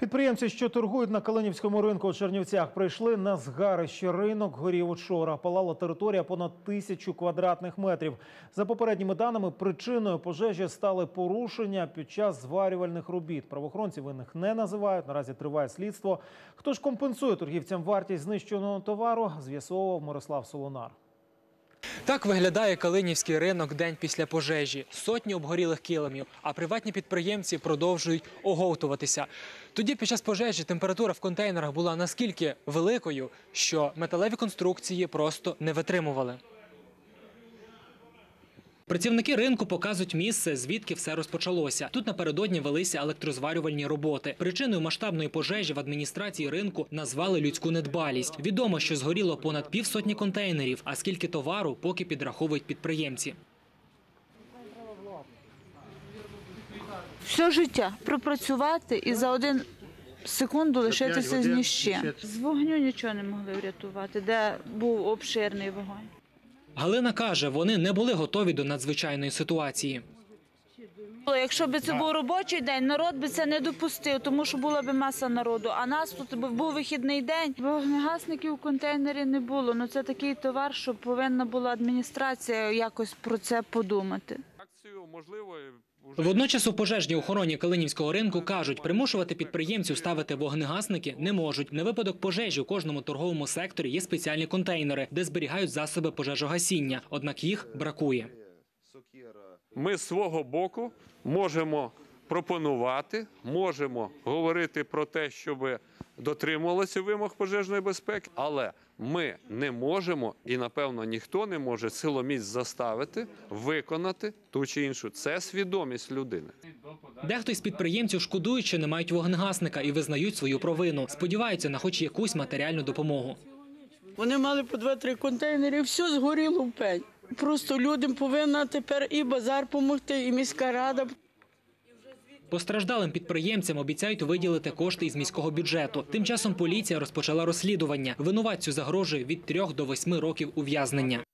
Підприємці, що торгують на Калинівському ринку у Чернівцях, прийшли на згарище ринок горів учора. Палала територія понад тисячу квадратних метрів. За попередніми даними, причиною пожежі стали порушення під час зварювальних робіт. Правоохоронці винних не називають. Наразі триває слідство. Хто ж компенсує торгівцям вартість знищеного товару, з'ясовував Мирослав Солонар. Так виглядає Калинівський ринок день після пожежі. Сотні обгорілих килимів, а приватні підприємці продовжують оговтуватися. Тоді під час пожежі температура в контейнерах була наскільки великою, що металеві конструкції просто не витримували. Працівники ринку показують місце, звідки все розпочалося. Тут напередодні велися електрозварювальні роботи. Причиною масштабної пожежі в адміністрації ринку назвали людську недбалість. Відомо, що згоріло понад півсотні контейнерів, а скільки товару поки підраховують підприємці. все життя пропрацювати і за один секунду лишитися з ні з чим. З вогню нічого не могли врятувати, де був обширний вогонь. Галина каже, вони не були готові до надзвичайної ситуації. Якщо б це був робочий день, народ би це не допустив, тому що була б маса народу. А нас тут був вихідний день. Вогнегасників у контейнері не було. Ну це такий товар, що повинна була адміністрація якось про це подумати. Водночас у пожежній охороні Калинівського ринку кажуть, примушувати підприємців ставити вогнегасники не можуть. На випадок пожежі у кожному торговому секторі є спеціальні контейнери, де зберігають засоби пожежогасіння. Однак їх бракує. ми з свого боку можемо пропонувати, можемо говорити про те, щоб дотримувалися вимог пожежної безпеки, але ми не можемо і напевно ніхто не може силоміць заставити виконати ту чи іншу. Це свідомість людини. Дехто із підприємців шкодують, що не мають вогнегасника і визнають свою провину. Сподіваються на хоч якусь матеріальну допомогу. Вони мали по два-три контейнери, все згоріло в пень. Просто людям повинна тепер і базар допомогти, і міська рада. Постраждалим підприємцям обіцяють виділити кошти із міського бюджету. Тим часом поліція розпочала розслідування. Винуватцю загрожує від 3 до 8 років ув'язнення.